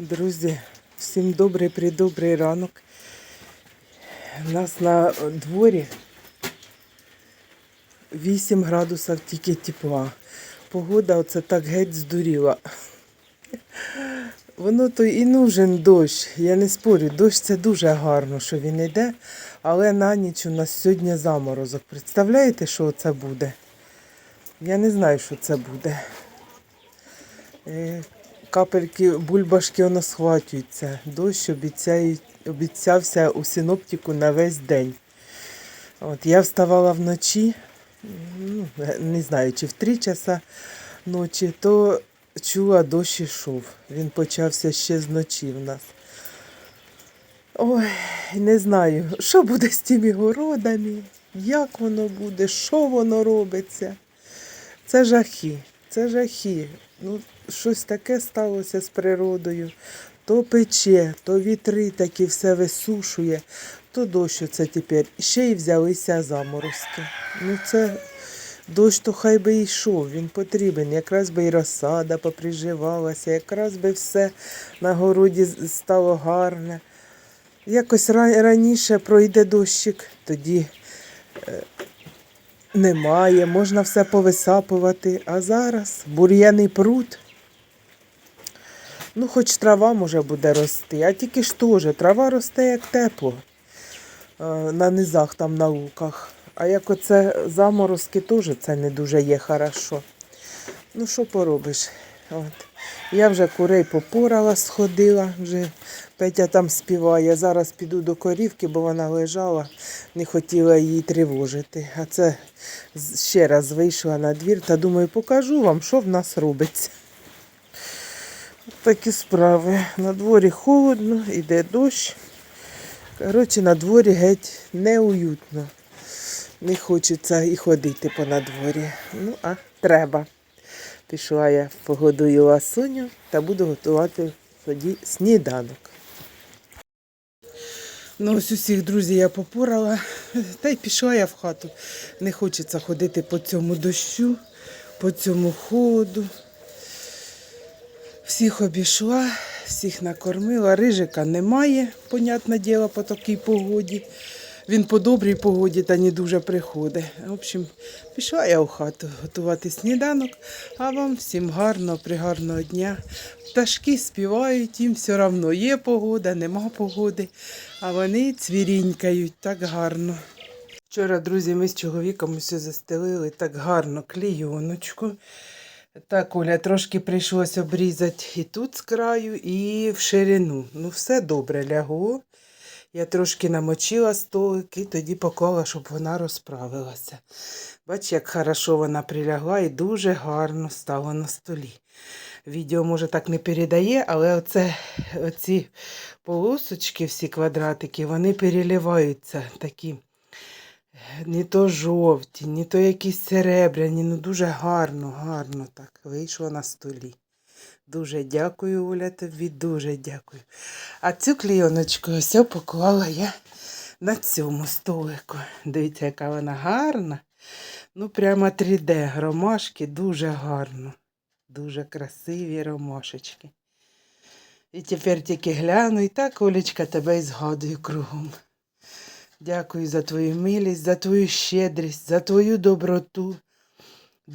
Друзі, всім добрий придобрий ранок. У нас на дворі 8 градусів тільки тепла. Погода оце так геть здуріла. Воно то і нужен дощ. Я не спорю, дощ це дуже гарно, що він йде, але на ніч у нас сьогодні заморозок. Представляєте, що це буде? Я не знаю, що це буде. Капельки бульбашки воно. Дощ обіцяють, обіцявся у синоптику на весь день. От, я вставала вночі, ну, не знаю, чи в 3 часа ночі, то чула, дощ ішов. Він почався ще з в нас. Ой, не знаю, що буде з тими городами, як воно буде, що воно робиться. Це жахи, це жахи. Ну, щось таке сталося з природою. То пече, то вітри такі все висушує, то дощ оце тепер. Ще й взялися заморозки. Ну це дощ то хай би йшов, він потрібен. Якраз би і розсада поприживалася, якраз би все на городі стало гарне. Якось раніше пройде дощик, тоді е, немає, можна все повисапувати. А зараз бур'яний пруд. Ну, хоч трава може буде рости, а тільки ж теж трава росте як тепло е, на низах там на луках. А як оце заморозки теж це не дуже є хорошо. Ну, що поробиш? От. Я вже курей попорала, сходила, вже Петя там співає. Зараз піду до корівки, бо вона лежала, не хотіла її тривожити. А це ще раз вийшла на двір та думаю, покажу вам, що в нас робиться. Такі справи. На дворі холодно, іде дощ. Коротше, на дворі геть неуютно. Не хочеться і ходити по надворі. Ну, а треба. Пішла я погодую ласуню та буду готувати тоді сніданок. Ну, ось усіх друзів я попорала, та й пішла я в хату. Не хочеться ходити по цьому дощу, по цьому холоду. Всіх обійшла, всіх накормила. Рижика немає, понятне діло, по такій погоді. Він по добрій погоді та не дуже приходить. В общем, пішла я у хату готувати сніданок, а вам всім гарного, пригарного дня. Пташки співають, їм все одно є погода, нема погоди, а вони цвірінькають так гарно. Вчора, друзі, ми з чоловіком все застелили так гарно клійоночку. Так, Оля, трошки прийшлось обрізати і тут з краю, і в ширину. Ну, все добре лягло. Я трошки намочила столик і тоді поклала, щоб вона розправилася. Бач, як хорошо вона прилягла і дуже гарно стало на столі. Відео, може, так не передає, але оце, оці полосочки, всі квадратики, вони переливаються такі не то жовті, не то якісь серебряні, ну дуже гарно, гарно так вийшло на столі. Дуже дякую, Оля, тобі, дуже дякую. А цю клійоночку ось поклала я на цьому столику. Дивіться, яка вона гарна. Ну, прямо 3D. Ромашки дуже гарно. Дуже красиві ромашечки. І тепер тільки гляну, і так, Олечка, тебе і згадую кругом. Дякую за твою милість, за твою щедрість, за твою доброту.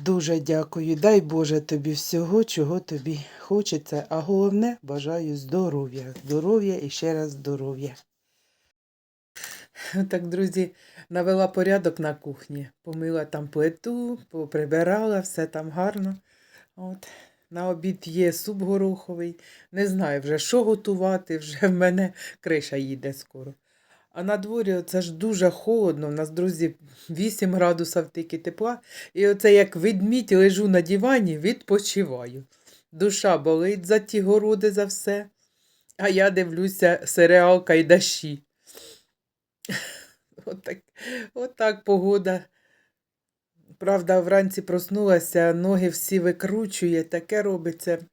Дуже дякую. Дай Боже тобі всього, чого тобі хочеться. А головне бажаю здоров'я. Здоров'я і ще раз здоров'я. Так, друзі, навела порядок на кухні. Помила там плиту, поприбирала, все там гарно. От. На обід є суп гороховий. Не знаю вже, що готувати, вже в мене криша їде скоро. А на дворі це ж дуже холодно. У нас, друзі, 8 градусів тільки тепла. І оце як ведмідь лежу на дивані, відпочиваю. Душа болить за ті городи, за все. А я дивлюся серіал Кайдаші. Отак, отак погода. Правда, вранці проснулася, ноги всі викручує, таке робиться.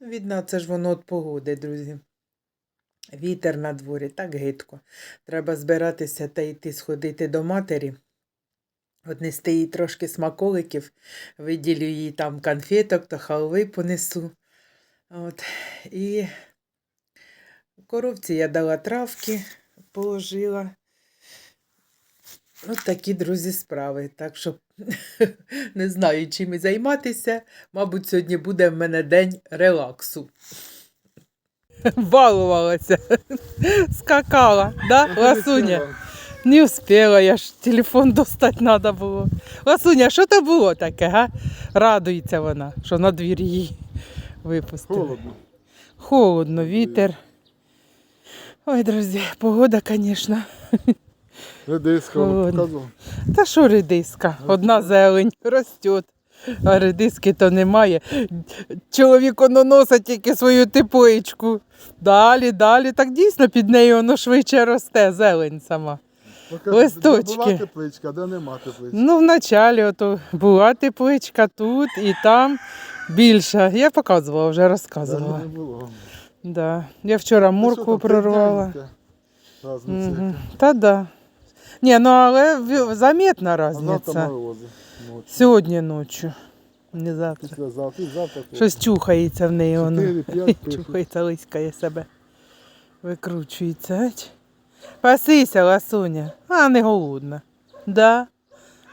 Ну, Видно, це ж воно від погоди, друзі. Вітер на дворі, так гидко. Треба збиратися та йти сходити до матері. Однести їй трошки смаколиків, виділю їй там конфеток та халви понесу. От. І Коровці я дала травки, положила. Ось такі, друзі, справи. Так що не знаю, чим і займатися. Мабуть, сьогодні буде в мене день релаксу. Балувалася, скакала, да, Ласуня? Не успіла, я ж телефон достати треба було. Ласуня, що то було таке, га? Радується вона, що на двір її випустили. Холодно. Холодно, вітер. Ой, друзі, погода, звісно. Редиска Холодно. показував. Та що редиска? Одна зелень росте, а редиски то немає. Чоловік воно носить тільки свою тепличку. Далі, далі. Так дійсно під нею воно швидше росте, зелень сама. Покажи, Листочки. Де була тепличка, де нема теплички. Ну, вначалі ото була тепличка тут і там більша. Я показувала, вже розказувала. не було. Да. Я вчора моркву прорвала. Разниця яка. Та да. Ні, ну але в- заметна А різниця. Сьогодні ночі. Не завтра. Післязавтра. Завтра. Щось чухається в неї воно. Чухається, лискає себе. Викручується. Пасися, ласуня. А, не голодна. Да?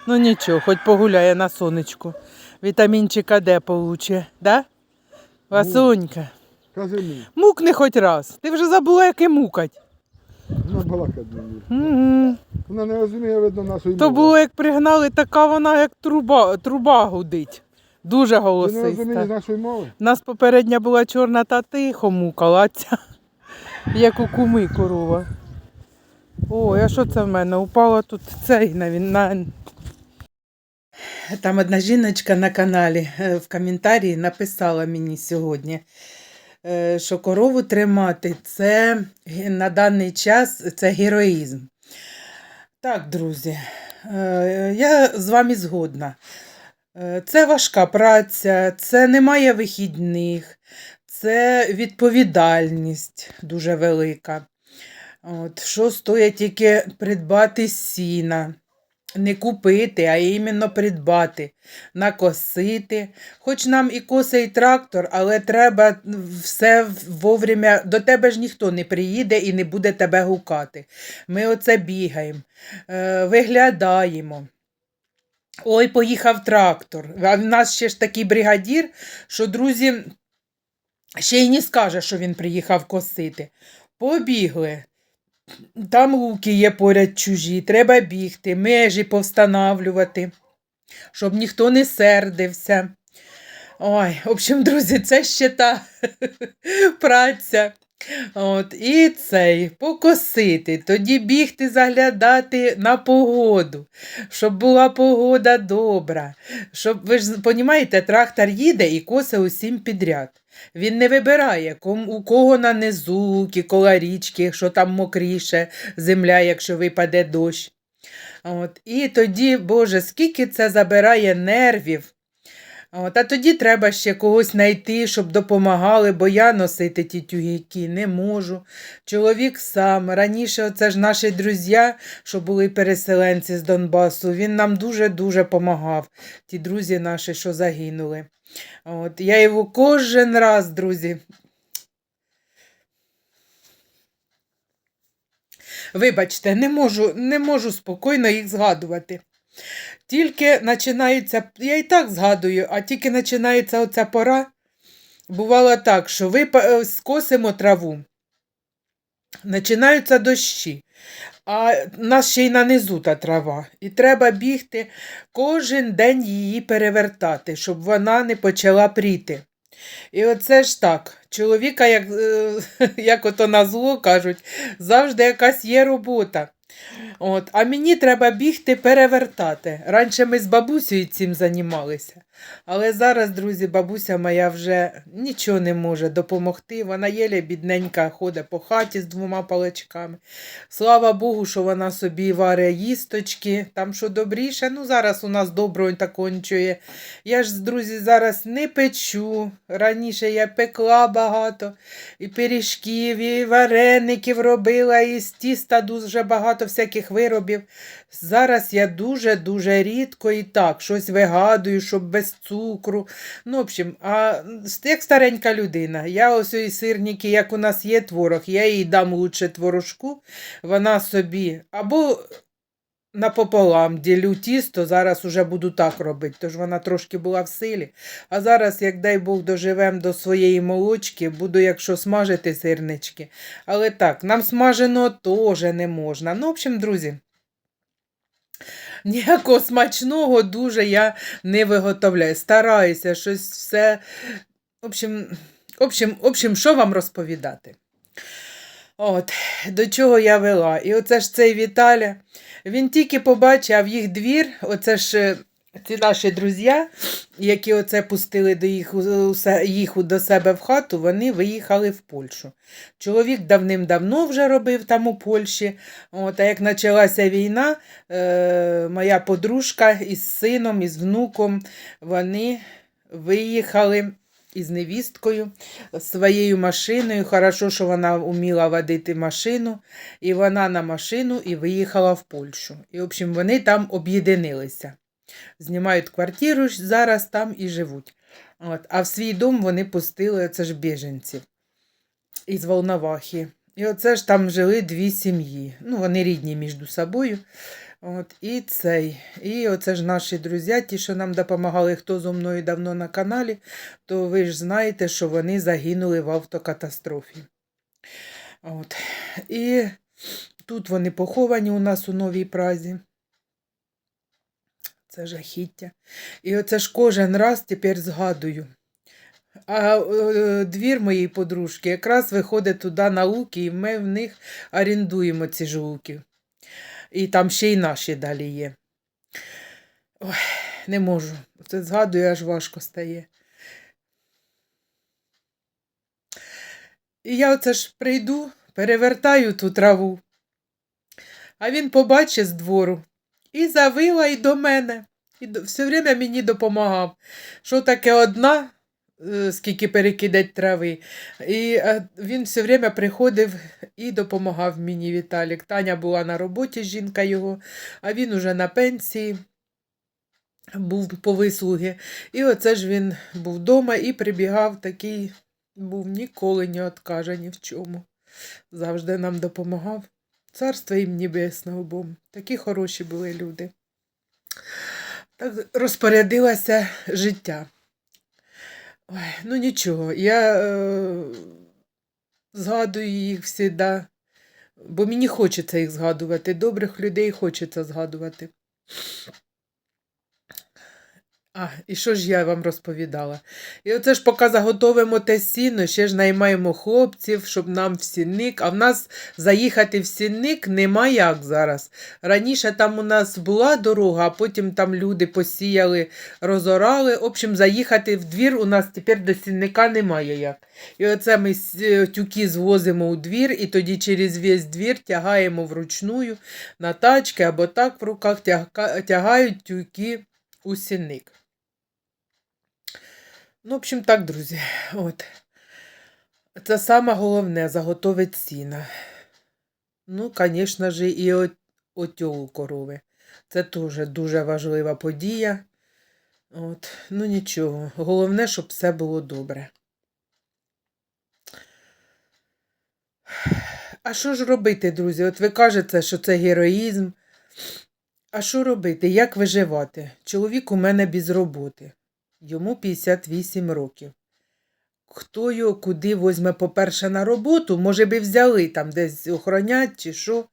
Ну нічого, хоч погуляє на сонечку. Вітамінчика Д получе, да? Ласунька. Мукни хоч раз. Ти вже забула, яке мукать. Вона не вміє. Угу. Вона не розуміє, видно, нашої То мови. було, як пригнали, така вона, як труба, труба гудить. Дуже Ти не розумієш голосиста. нашої мови? У нас попередня була чорна та тихо мукала, а ця як у куми корова. Ой, а що це в мене? Упала тут цей на він. На... Там одна жіночка на каналі е, в коментарі написала мені сьогодні, що корову тримати це на даний час це героїзм. Так, друзі, е, я з вами згодна. Е, Це важка праця, це немає вихідних, це відповідальність дуже велика. От, що стоїть тільки придбати сіна, не купити, а іменно придбати, накосити. Хоч нам і косий трактор, але треба все вовремя. До тебе ж ніхто не приїде і не буде тебе гукати. Ми оце бігаємо, е, виглядаємо. Ой, поїхав трактор. А в нас ще ж такий бригадір, що друзі ще й не скаже, що він приїхав косити. Побігли. Там луки є поряд чужі, треба бігти, межі повстановлювати, щоб ніхто не сердився. Ой, в общем, друзі, це ще та праця. От, і цей покосити, тоді бігти, заглядати на погоду, щоб була погода добра. Щоб ви ж розумієте, трактор їде і косе усім підряд. Він не вибирає, у кого на низу, кола річки, що там мокріше земля, якщо випаде дощ. От, і тоді, Боже, скільки це забирає нервів. От, а тоді треба ще когось знайти, щоб допомагали, бо я носити ті тюгіки не можу. Чоловік сам. Раніше оце ж наші друзі, що були переселенці з Донбасу, він нам дуже-дуже допомагав. Ті друзі наші, що загинули. От, я його кожен раз, друзі. Вибачте, не можу, не можу спокійно їх згадувати. Тільки починається, я і так згадую, а тільки починається оця пора. Бувало так, що ви е, скосимо траву, починаються дощі, а в нас ще й на низу та трава. І треба бігти кожен день її перевертати, щоб вона не почала пріти. І оце ж так. Чоловіка, як, е, як ото на зло кажуть, завжди якась є робота. От, а мені треба бігти перевертати. Раніше ми з бабусею цим займалися. Але зараз, друзі, бабуся моя вже нічого не може допомогти. Вона єле бідненька ходить по хаті з двома паличками. Слава Богу, що вона собі варить їсточки, там що добріше. Ну, зараз у нас добро такого нічого. Я ж, друзі, зараз не печу. Раніше я пекла багато, і пиріжків, і вареників робила, і з тіста дуже багато всяких виробів. Зараз я дуже-дуже рідко і так щось вигадую, щоб без цукру. Ну, в общем, а як старенька людина, я ось і сирники, як у нас є творог, я їй дам лучше творожку, вона собі або напополам ділю тісто, зараз уже буду так робити, тож вона трошки була в силі. А зараз, як дай Бог, доживемо до своєї молочки, буду, якщо смажити сирнички. Але так, нам смаженого теж не можна. Ну, в общем, друзі. Ніякого смачного дуже я не виготовляю. Стараюся щось все. В общем, общем, общем, що вам розповідати? От, до чого я вела. І оце ж цей Віталя. Він тільки побачив їх двір, оце ж е, ці наші друзі, які оце пустили до їх, їх до себе в хату, вони виїхали в Польщу. Чоловік давним-давно вже робив там у Польщі. От, а як почалася війна, е, моя подружка із сином, із внуком, вони виїхали із невісткою своєю машиною. Хорошо, що вона вміла водити машину, і вона на машину і виїхала в Польщу. І, в общем, вони там об'єдинилися. Знімають квартиру зараз там і живуть. От. А в свій дом вони пустили це ж біженців із Волновахи. І оце ж там жили дві сім'ї. Ну, вони рідні між собою. От, і цей. І оце ж наші друзі, ті, що нам допомагали, хто зо мною давно на каналі, то ви ж знаєте, що вони загинули в автокатастрофі. От. І тут вони поховані у нас у Новій Празі. Це жахіття. І оце ж кожен раз тепер згадую. А е, двір моєї подружки якраз виходить туди на луки, і ми в них орендуємо ці ж луки. І там ще й наші далі є. Ой, не можу. Це згадую, аж важко стає. І я оце ж прийду, перевертаю ту траву. А він побачить з двору і завила і до мене. І все время мені допомагав. Що таке одна, е, скільки перекидать трави. І е, він все время приходив і допомагав мені Віталік. Таня була на роботі, жінка його, а він уже на пенсії. Був по вислуги. І оце ж він був вдома і прибігав такий, був ніколи не откаже ні в чому. Завжди нам допомагав. Царство їм небесне обом. Такі хороші були люди. Так розпорядилося життя. Ой, ну нічого, я е, згадую їх завжди, бо мені хочеться їх згадувати. Добрих людей хочеться згадувати. А, і що ж я вам розповідала? І оце ж поки заготовимо те сіно, ще ж наймаємо хлопців, щоб нам в сінник. А в нас заїхати в сінник нема як зараз. Раніше там у нас була дорога, а потім там люди посіяли, розорали. В общем, заїхати в двір у нас тепер до сінника немає як. І оце ми е, тюки звозимо у двір, і тоді через весь двір тягаємо вручную на тачки або так в руках тяга- тягають тюки у сінник. Ну, в общем, так, друзі. От. Це саме головне заготовить сіна. Ну, звісно ж, і от, отьолу корови. Це теж дуже важлива подія. От. Ну нічого. Головне, щоб все було добре. А що ж робити, друзі? От ви кажете, що це героїзм. А що робити? Як виживати? Чоловік у мене без роботи. Йому 58 років. Хто його куди возьме, по-перше, на роботу, може би взяли там десь охоронять чи що.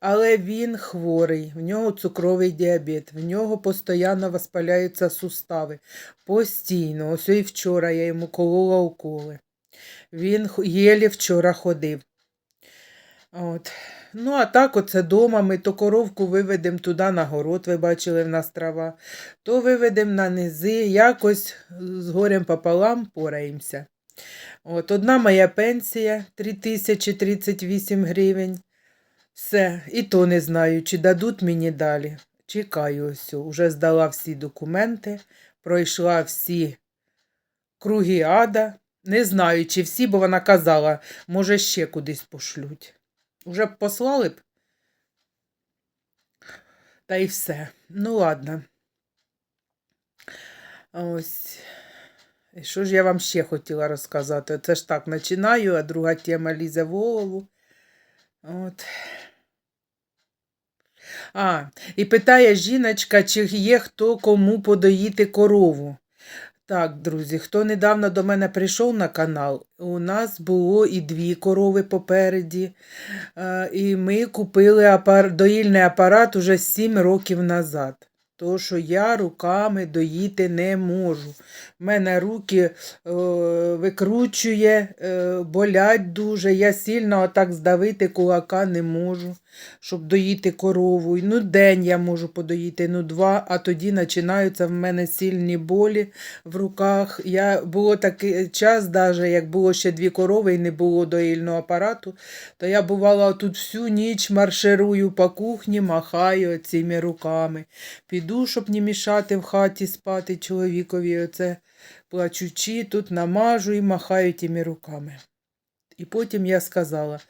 Але він хворий, в нього цукровий діабет, в нього постійно воспаляються сустави. Постійно. Ось і вчора я йому колола уколи. Він єлі вчора ходив. От. Ну, а так, оце дома ми то коровку виведемо туди на город, ви бачили в нас трава, то виведемо на низи, якось з горем пополам пораємося. От, одна моя пенсія 3038 гривень. Все, і то не знаю, чи дадуть мені далі. Чекаю ось, уже здала всі документи, пройшла всі круги ада. Не знаю, чи всі, бо вона казала, може, ще кудись пошлють. Уже б послали б. Та й все. Ну, ладно. Ось. І що ж я вам ще хотіла розказати? Це ж так починаю, а друга тема лізе в голову. От. А, і питає жіночка, чи є хто кому подоїти корову. Так, друзі, хто недавно до мене прийшов на канал, у нас було і дві корови попереді. Е, І ми купили апар... доїльний апарат уже 7 років назад. То, що я руками доїти не можу. У мене руки е, викручує, е, болять дуже. Я сильно отак здавити кулака не можу, щоб доїти корову. Ну, день я можу подоїти, ну два, а тоді починаються в мене сильні болі в руках. Я було такий час, даже, як було ще дві корови і не було доїльного апарату, то я бувала тут всю ніч марширую по кухні, махаю цими руками. Піду, щоб не мішати в хаті спати чоловікові. Оце плачучи, тут намажу і махаю тими руками. І потім я сказала: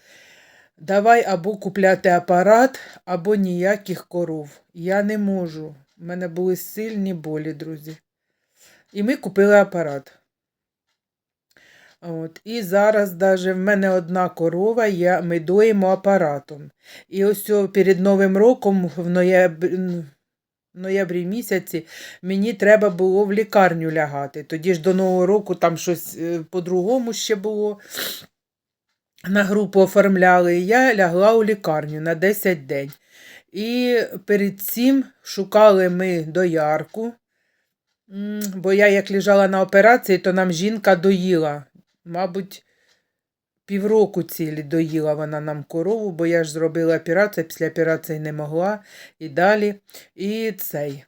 давай або купляти апарат, або ніяких коров. Я не можу. У мене були сильні болі, друзі. І ми купили апарат. От. І зараз даже в мене одна корова, я, ми доїмо апаратом. І ось перед Новим роком, в ноябрі, в ноябрі місяці, мені треба було в лікарню лягати. Тоді ж до Нового року там щось е, по-другому ще було. На групу оформляли. І я лягла у лікарню на 10 день. І перед цим шукали ми доярку. Бо я як лежала на операції, то нам жінка доїла. Мабуть, півроку цілі доїла вона нам корову, бо я ж зробила операцію, після операції не могла і далі. І цей.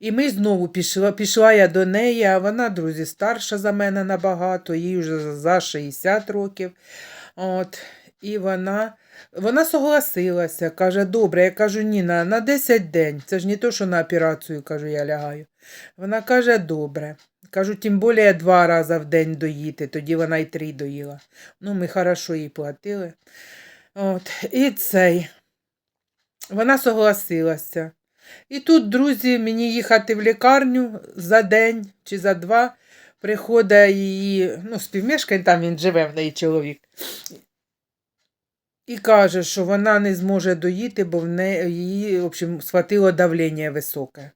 І ми знову пішла, пішла я до неї, а вона, друзі, старша за мене набагато, їй вже за 60 років. От. І вона, вона согласилася, каже, добре, я кажу, ні, на, на 10 день. Це ж не то, що на операцію, кажу, я лягаю. Вона каже, добре. Кажу, тим більше два рази в день доїти, тоді вона й три доїла. Ну, ми хорошо їй платили. От. І цей. Вона согласилася. І тут, друзі, мені їхати в лікарню за день чи за два. Приходить її, ну, співмешкань, там він живе в неї чоловік. І каже, що вона не зможе доїти, бо в неї її, в общем, схватило давлення високе.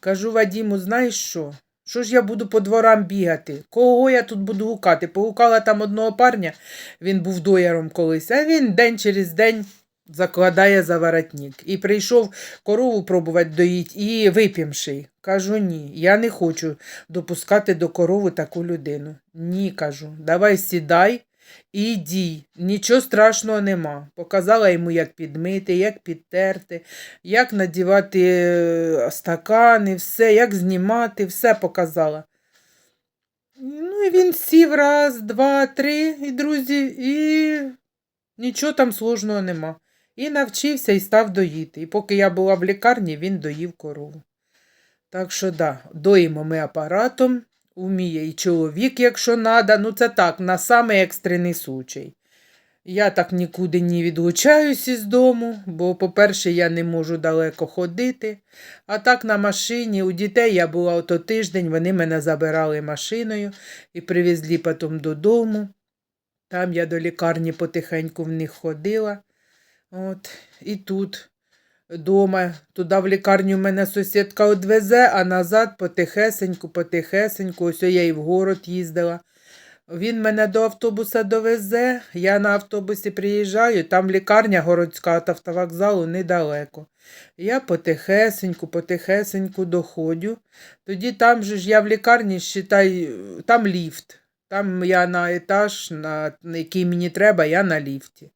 Кажу Вадіму, знаєш що? Що ж я буду по дворам бігати? Кого я тут буду гукати? Погукала там одного парня, він був дояром колись, а він день через день закладає за воротник. І прийшов корову пробувати доїть і вип'ємши. Кажу, ні, я не хочу допускати до корови таку людину. Ні, кажу, давай сідай і дій. Нічого страшного нема. Показала йому, як підмити, як підтерти, як надівати е, стакани, все, як знімати, все показала. Ну і він сів раз, два, три, і друзі, і нічого там сложного нема. І навчився і став доїти. І поки я була в лікарні, він доїв корову. Так що, да, доїмо ми апаратом, уміє і чоловік, якщо надо. Ну, це так, на самий екстрений случай. Я так нікуди не відлучаюсь із дому, бо, по-перше, я не можу далеко ходити. А так на машині у дітей я була ото тиждень, вони мене забирали машиною і привезли потім додому. Там я до лікарні потихеньку в них ходила. От, і тут дома, туди в лікарню мене сусідка одвезе, а назад потихесеньку, потихесеньку, ось я і в город їздила. Він мене до автобуса довезе, я на автобусі приїжджаю, там лікарня городська від автовокзалу недалеко. Я потихесеньку, потихесеньку доходю. Тоді там же ж я в лікарні, считай, там ліфт. Там я на етаж, на, який мені треба, я на ліфті.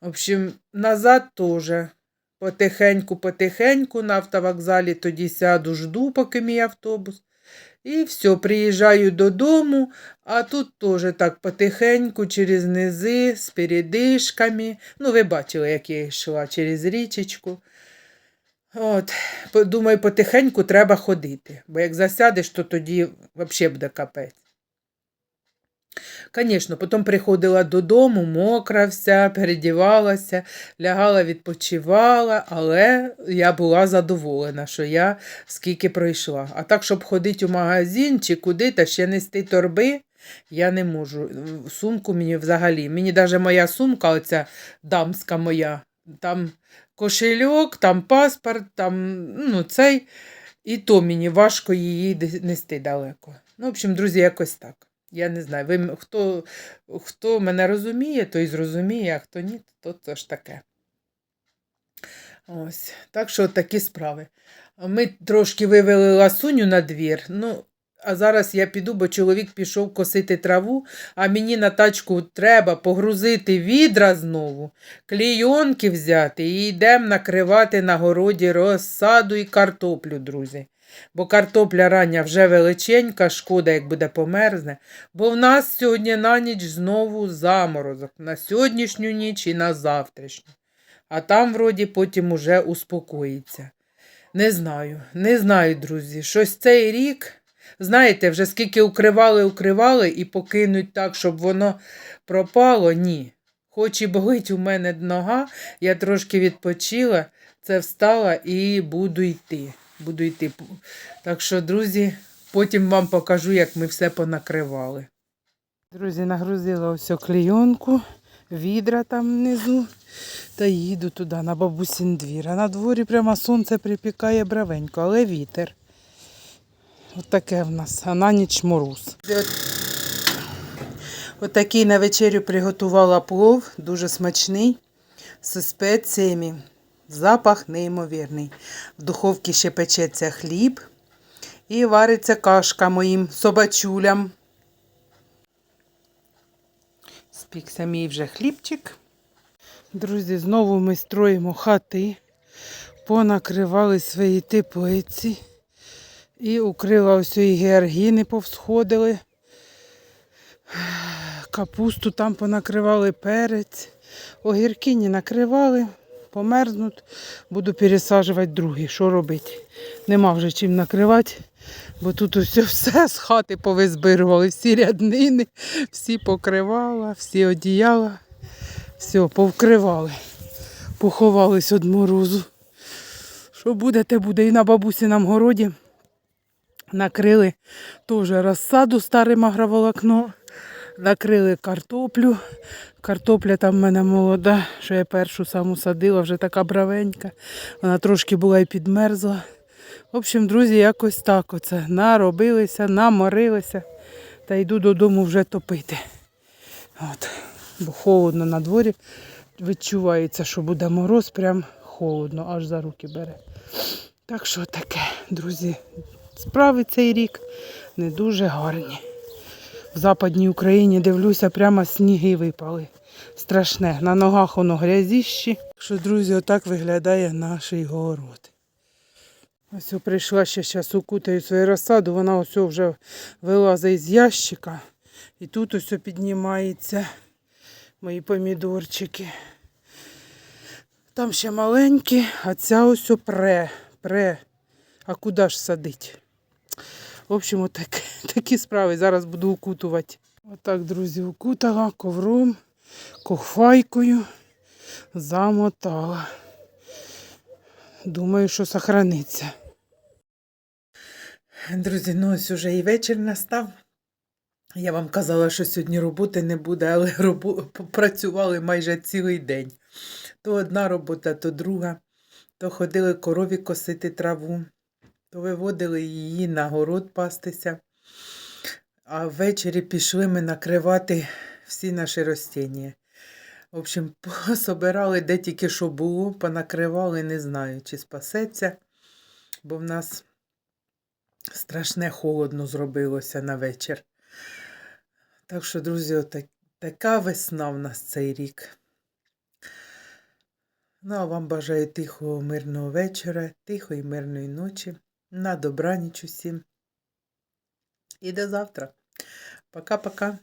В общем, назад теж. Потихеньку, потихеньку на автовокзалі тоді сяду, жду, поки мій автобус. І все, приїжджаю додому, а тут теж так потихеньку, через низи, з передишками. Ну, ви бачили, як я йшла через річечку. От, думаю, потихеньку треба ходити, бо як засядеш, то тоді взагалі буде капець. Звісно, потім приходила додому, мокра вся, передівалася, лягала, відпочивала, але я була задоволена, що я скільки пройшла. А так, щоб ходити у магазин чи куди та ще нести торби, я не можу. Сумку мені взагалі. Мені навіть моя сумка, оця дамська моя, там кошельок, там паспорт, там ну, цей. І то мені важко її нести далеко. Ну, в общем, друзі, якось так. Я не знаю. Ви, хто, хто мене розуміє, той зрозуміє, а хто ні, то це ж таке. Ось. Так що такі справи. Ми трошки вивели ласуню на двір. Ну, а зараз я піду, бо чоловік пішов косити траву, а мені на тачку треба погрузити відра знову, клійонки взяти і йдемо накривати на городі розсаду і картоплю, друзі. Бо картопля рання вже величенька, шкода, як буде померзне. Бо в нас сьогодні на ніч знову заморозок. На сьогоднішню ніч і на завтрашню. А там, вроді, потім уже успокоїться. Не знаю, не знаю, друзі. Щось цей рік, знаєте, вже скільки укривали, укривали і покинуть так, щоб воно пропало, ні. Хоч і болить у мене нога, я трошки відпочила, це встала і буду йти. Буду йти. Так що, друзі, потім вам покажу, як ми все понакривали. Друзі, нагрузила ось клейонку, відра там внизу, та їду туди, на бабусін двір. А на дворі прямо сонце припікає бравенько, але вітер. От таке в нас, а на ніч мороз. От такий на вечерю приготувала плов, дуже смачний, з спеціями. Запах неймовірний. В духовці ще печеться хліб і вариться кашка моїм собачулям. Спікся мій вже хлібчик. Друзі, знову ми строїмо хати, понакривали свої теплиці і укрила ось і георгіни повсходили. Капусту там понакривали перець. Огірки не накривали, померзнуть. Буду пересаджувати другі. Що робити? Нема вже чим накривати, бо тут усе, все з хати повизбирували. Всі ряднини, всі покривала, всі одіяла. Все, повкривали. Поховались від морозу. Що буде, те буде. І на бабусиному городі накрили теж розсаду старим агроволокно. Накрили картоплю. Картопля там в мене молода, що я першу саму садила, вже така бравенька. Вона трошки була і підмерзла. В общем, друзі, якось так оце. Наробилися, наморилися та йду додому вже топити. От. Бо холодно на дворі. Відчувається, що буде мороз, прям холодно, аж за руки бере. Так що таке, друзі, справи цей рік не дуже гарні. В Западній Україні дивлюся, прямо сніги випали. Страшне. На ногах воно грязіщі. Що, друзі, отак виглядає наш город. Ось прийшла ще зараз укутаю свою розсаду, вона ось вже вилазить з ящика. І тут ось піднімається мої помідорчики. Там ще маленькі, а ця ось пре, пре. А куди ж садить? В общем, отак, такі справи. Зараз буду укутувати. Отак, друзі, укутала ковром, кохфайкою, замотала. Думаю, що сохраниться. Друзі, ну ось уже і вечір настав. Я вам казала, що сьогодні роботи не буде, але робо... працювали майже цілий день. То одна робота, то друга. То ходили корові косити траву, то виводили її на город пастися. А ввечері пішли ми накривати всі наші ростіння. В общем, пособирали де тільки що було, понакривали, не знаю, чи спасеться, бо в нас страшне холодно зробилося на вечір. Так що, друзі, отак, така весна в нас цей рік. Ну, а вам бажаю тихого, мирного вечора, тихої, мирної ночі. На добраніч усім. І до завтра. Пока-пока.